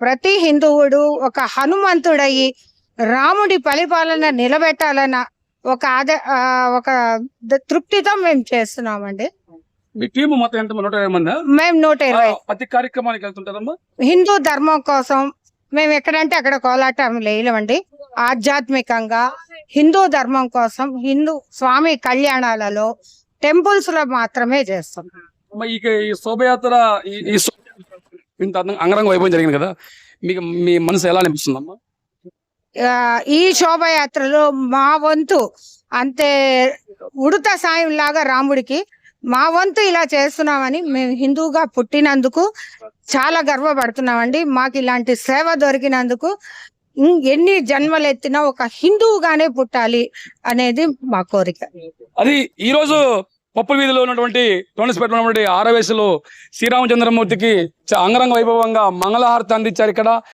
ప్రతి హిందువుడు ఒక హనుమంతుడయి రాముడి పరిపాలన నిలబెట్టాలన్న ఒక ఆద ఒక తృప్తితో మేము చేస్తున్నామండి. మీ టీం మొత్తం ఎంత నూట ఇరవై మంది? మేము నూట ఇరవై. ప్రతి కార్యక్రమానికి వెళ్తుంటారమ్మా? హిందూ ధర్మం కోసం మేము ఎక్కడంటే అక్కడ కోలాటం లేయలేమండి ఆధ్యాత్మికంగా హిందూ ధర్మం కోసం హిందూ స్వామి కళ్యాణాలలో టెంపుల్స్లో మాత్రమే చేస్తాం. ఈ శోభయాత్ర ఈ- ఇంత అంగరంగ వైభవం జరిగింది కదా. మీకు మీ మనసు ఎలా అనిపిస్తుందమ్మా ఈ శోభయాత్రలో మా వంతు అంతే ఉడత సాయం లాగా రాముడికి మా వంతు ఇలా చేస్తున్నామని మేము హిందూగా పుట్టినందుకు చాలా గర్వపడుతున్నామండి. మాకు ఇలాంటి సేవ దొరికినందుకు ఎన్ని జన్మలు ఎత్తినా ఒక హిందువుగానే పుట్టాలి అనేది మా కోరిక. అది ఈ రోజు పప్పు వీధిలో ఉన్నటువంటి టోనస్పేట ఉన్నటువంటి ఆరవేశలో శ్రీరామచంద్రమూర్తికి చ- అంగరంగ వైభవంగా మంగళహారతి అందించారు ఇక్కడ.